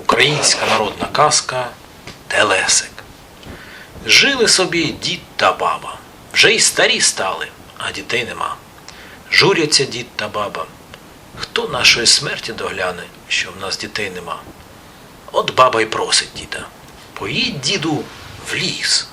Українська народна казка Телесик. Жили собі дід та баба. Вже й старі стали, а дітей нема. Журяться дід та баба. Хто нашої смерті догляне, що в нас дітей нема? От баба й просить діда. Поїдь, діду, в ліс.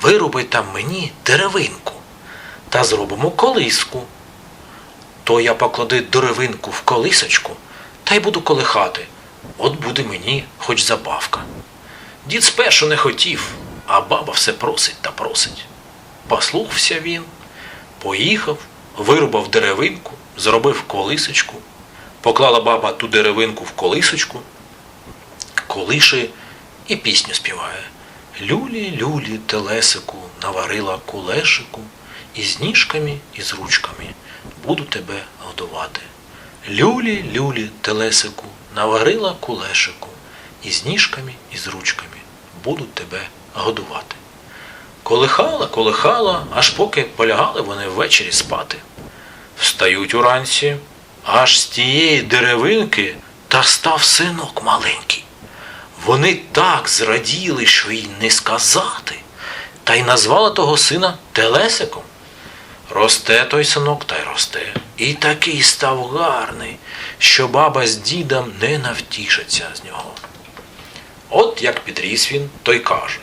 Вируби там мені деревинку та зробимо колиску. То я поклади деревинку в колисочку та й буду колихати. От буде мені хоч забавка. Дід спершу не хотів, а баба все просить та просить. Послухався він, поїхав, вирубав деревинку, зробив колисочку, поклала баба ту деревинку в колисочку, колише і пісню співає. Люлі, люлі, телесику, наварила кулешику, і з ніжками, і з ручками буду тебе годувати. Люлі, люлі, телесику, наварила кулешику, і з ніжками, і з ручками буду тебе годувати. Колихала, колихала, аж поки полягали вони ввечері спати. Встають уранці, аж з тієї деревинки та став синок маленький. Вони так зраділи, що й не сказати, та й назвали того сина Телесиком. Росте той синок та й росте. І такий став гарний, що баба з дідом не навтішаться з нього. От як підріс він, той каже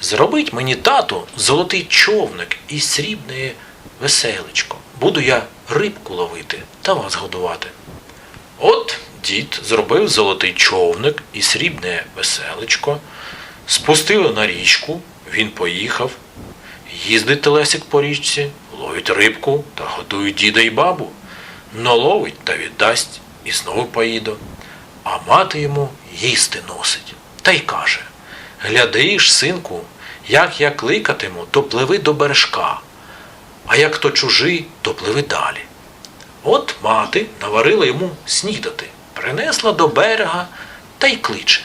Зробить мені тату золотий човник і срібне веселечко. Буду я рибку ловити та вас годувати. От дід зробив золотий човник і срібне веселечко, спустили на річку, він поїхав, їздить телесик по річці, ловить рибку та годує діда й бабу, наловить та віддасть і знову поїде. А мати йому їсти носить та й каже Глядиш, синку, як я кликатиму, то пливи до бережка, а як то чужий, то пливи далі. От мати наварила йому снідати, принесла до берега та й кличе.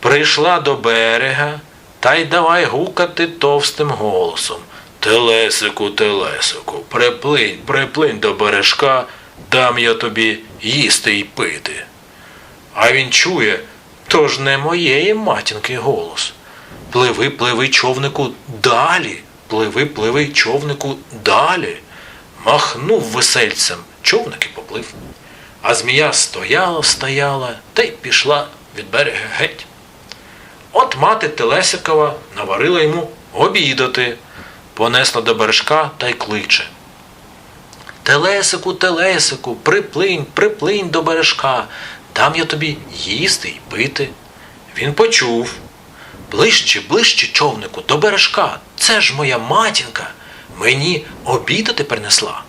прийшла до берега та й давай гукати товстим голосом. Телесику, телесику, приплинь, приплинь до бережка, дам я тобі їсти й пити. А він чує, то ж не моєї матінки голос. Пливи, пливи, човнику, далі, пливи, пливи, човнику, далі. Махнув весельцем, човник і поплив. А змія стояла, стояла та й пішла від берега геть. Мати Телесикова наварила йому обідати, понесла до бережка та й кличе. Телесику, телесику, приплинь, приплинь до бережка, дам я тобі їсти й пити. Він почув. Ближче, ближче, човнику, до бережка. Це ж моя матінка. Мені обідати принесла.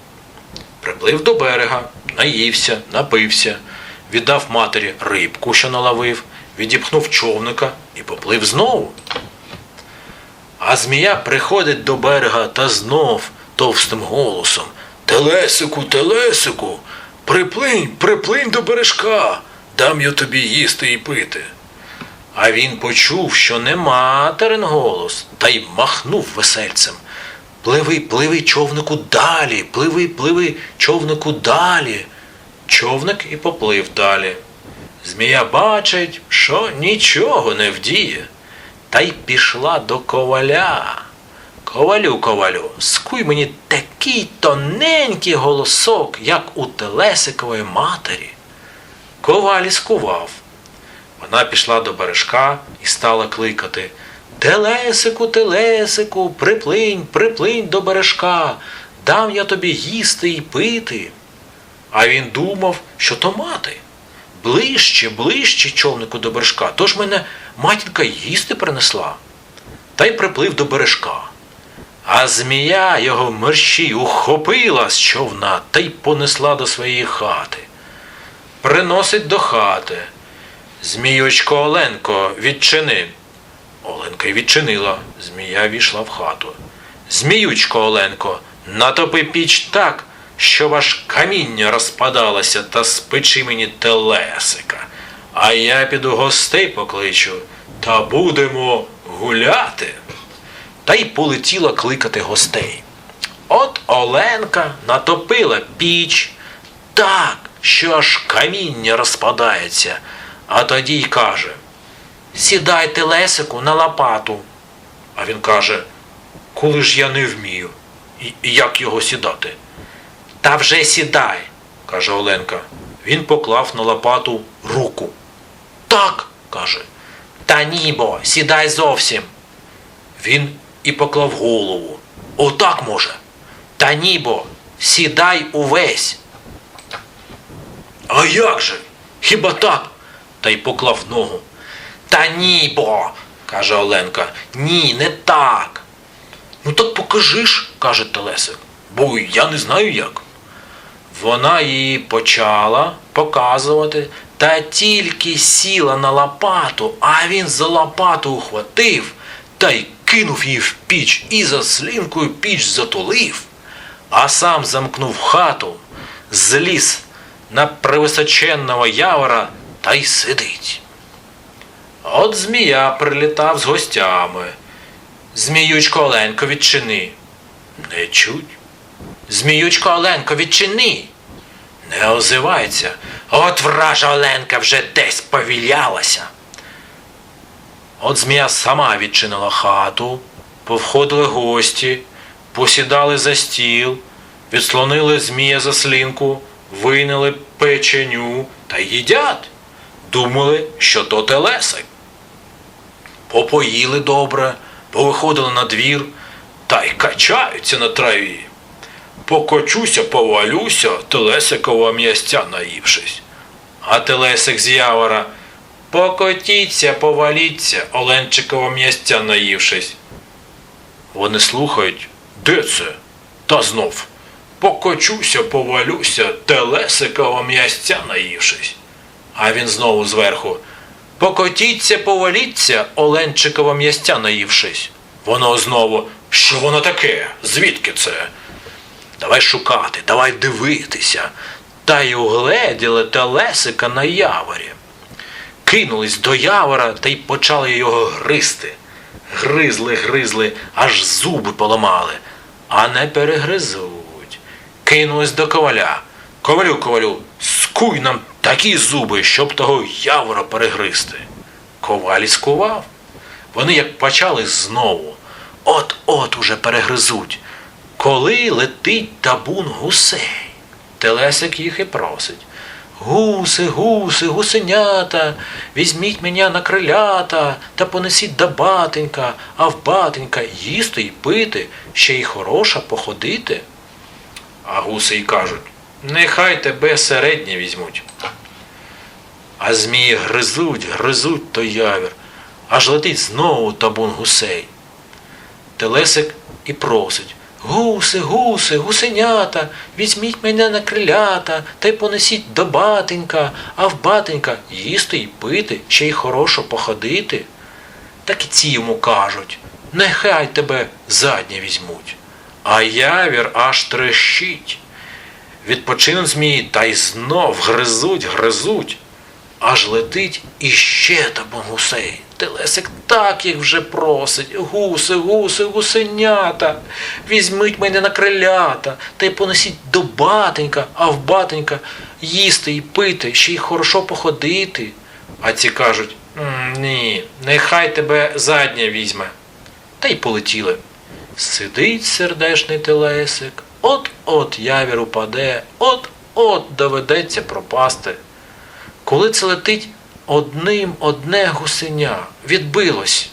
Приплив до берега, наївся, напився, віддав матері рибку, що наловив, відіпхнув човника і поплив знову. А змія приходить до берега та знов товстим голосом. Телесику, телесику, приплинь, приплинь до бережка, дам я тобі їсти і пити. А він почув, що не материн голос, та й махнув весельцем. Пливи, пливи, човнику далі, пливи, пливи, човнику далі. Човник і поплив далі. Змія бачить, що нічого не вдіє, та й пішла до коваля. Ковалю, ковалю, скуй мені такий тоненький голосок, як у Телесикової матері. Коваль скував. Вона пішла до бережка і стала кликати Телесику, телесику, приплинь, приплинь до бережка, дам я тобі їсти і пити. А він думав, що то мати. Ближче, ближче човнику до бережка, тож мене матінка їсти принесла. Та й приплив до бережка. А змія його мерщій ухопила з човна та й понесла до своєї хати. Приносить до хати. Зміючко Оленко, відчини. Оленка й відчинила. Змія війшла в хату. Зміючко Оленко, натопи піч так, щоб аж каміння розпадалося та спечи мені телесика. А я піду гостей покличу та будемо гуляти. Та й полетіла кликати гостей. От Оленка натопила піч так, що аж каміння розпадається, а тоді й каже: Сідайте Лесику на лопату. А він каже, коли ж я не вмію, як його сідати? Та вже сідай, каже Оленка. Він поклав на лопату руку. Так, каже. Та ні, бо, сідай зовсім. Він і поклав голову. Отак може. Та ні, бо, сідай увесь. А як же? Хіба так? Та й поклав ногу. Та ні, бо, каже Оленка. Ні, не так. Ну так покажи ж, каже Телесик, бо я не знаю як. Вона її почала показувати, та тільки сіла на лопату, а він за лопату ухватив та й кинув її в піч і за слінкою піч затулив, а сам замкнув хату, зліз на превисоченного явора та й сидить. От змія прилітав з гостями. Зміючко Оленко, відчини. Не чуть. Зміючко Оленко, відчини. Не озивається. От вража Оленка вже десь повілялася. От змія сама відчинила хату, повходили гості, посідали за стіл, відслонили змія за слінку, вийняли печеню та їдять. Думали, що то телесик. Попоїли добре, повиходили на двір та й качаються на траві. Покочуся, повалюся, телесикова м'ястя наївшись. А телесик з явора покотіться, поваліться, Оленчикова м'ястя наївшись. Вони слухають, де це? Та знов. Покочуся, повалюся, телесикова м'ястя наївшись. А він знову зверху. Покотіться, поваліться, Оленчикова м'ястя наївшись. Воно знову. Що воно таке? Звідки це? Давай шукати, давай дивитися. Та й угледіли телесика на яворі. Кинулись до явора та й почали його гризти. Гризли, гризли, аж зуби поламали, а не перегризуть. Кинулись до коваля. Ковалю, ковалю, скуй нам такі зуби, щоб того явора перегризти. Коваль скував. Вони як почали знову. От-от уже перегризуть. Коли летить табун гусей, Телесик їх і просить. Гуси, гуси, гусенята, візьміть мене на крилята та понесіть до батенька, а в батенька їсти й пити, ще й хороша походити. А гуси й кажуть, нехай тебе середнє візьмуть. А змії гризуть, гризуть той явір, аж летить знову табун гусей. Телесик і просить. Гуси, гуси, гусенята, візьміть мене на крилята та й понесіть до батенька, а в батенька їсти й пити, ще й хорошо походити. Так і ці йому кажуть, нехай тебе заднє візьмуть. А явір аж трещить. Відпочинуть змії та й знов гризуть, гризуть. Аж летить іще табун гусей. Телесик так їх вже просить. Гуси, гуси, гусенята. Візьміть мене на крилята та й понесіть до батенька, а в батенька їсти і пити, ще й хорошо походити. А ці кажуть ні, нехай тебе задня візьме. Та й полетіли. Сидить сердешний телесик, от-от явір упаде, от-от доведеться пропасти. Коли це летить одним одне гусеня, відбилось,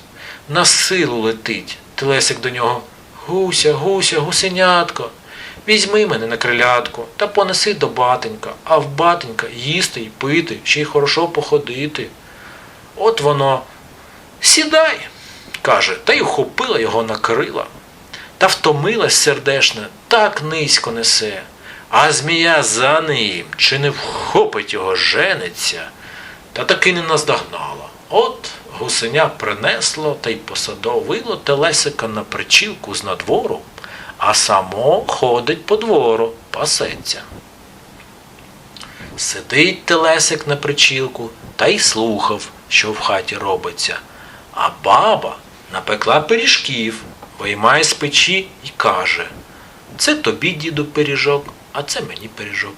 на силу летить. Телесик до нього. Гуся, гуся, гусенятко, візьми мене на крилятку та понеси до батенька, а в батенька їсти й пити, ще й хорошо походити. От воно сідай, каже, та й ухопила його на крила. Та втомилась сердешна, так низько несе. А змія за ним, чи не вхопить його жениться, та таки не наздогнала. От гусеня принесло та й посадовило телесика на причілку з надвору, а само ходить по двору, пасеться. Сидить телесик на причілку та й слухав, що в хаті робиться. А баба напекла пиріжків, виймає з печі і каже: Це тобі, діду, пиріжок, а це мені пиріжок.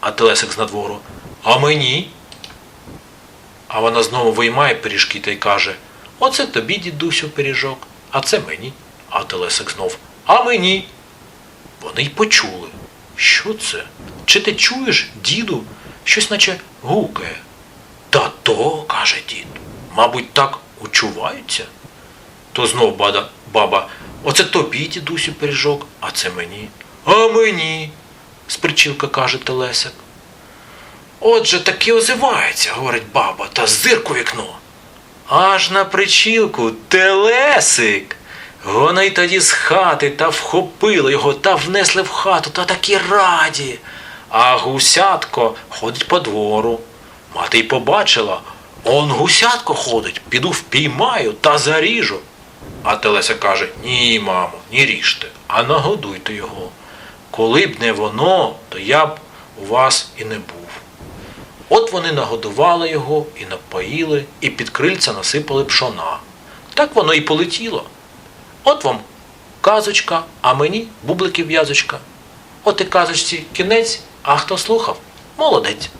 А телесик з надвору, а мені? А вона знову виймає пиріжки та й каже: Оце тобі, дідусю, пиріжок, а це мені. А телесик знов, а мені. Вони й почули. Що це? Чи ти чуєш, діду, щось наче гукає? Та то, каже дід, мабуть, так учуваються. То знов бада, баба, оце тобі, дідусю, пиріжок, а це мені. А мені, з причілка каже Телесик. Отже, таки озивається, говорить баба, та зирку вікно. Аж на причілку телесик. Вони тоді з хати та вхопили його та внесли в хату та такі раді. А гусятко ходить по двору. Мати й побачила, он гусятко ходить, піду впіймаю та заріжу. А Телеся каже: Ні, мамо, ні ріжте, а нагодуйте його. Коли б не воно, то я б у вас і не був. От вони нагодували його і напоїли, і під крильця насипали пшона. Так воно і полетіло. От вам казочка, а мені бубликів в'язочка. От і казочці кінець, а хто слухав, молодець.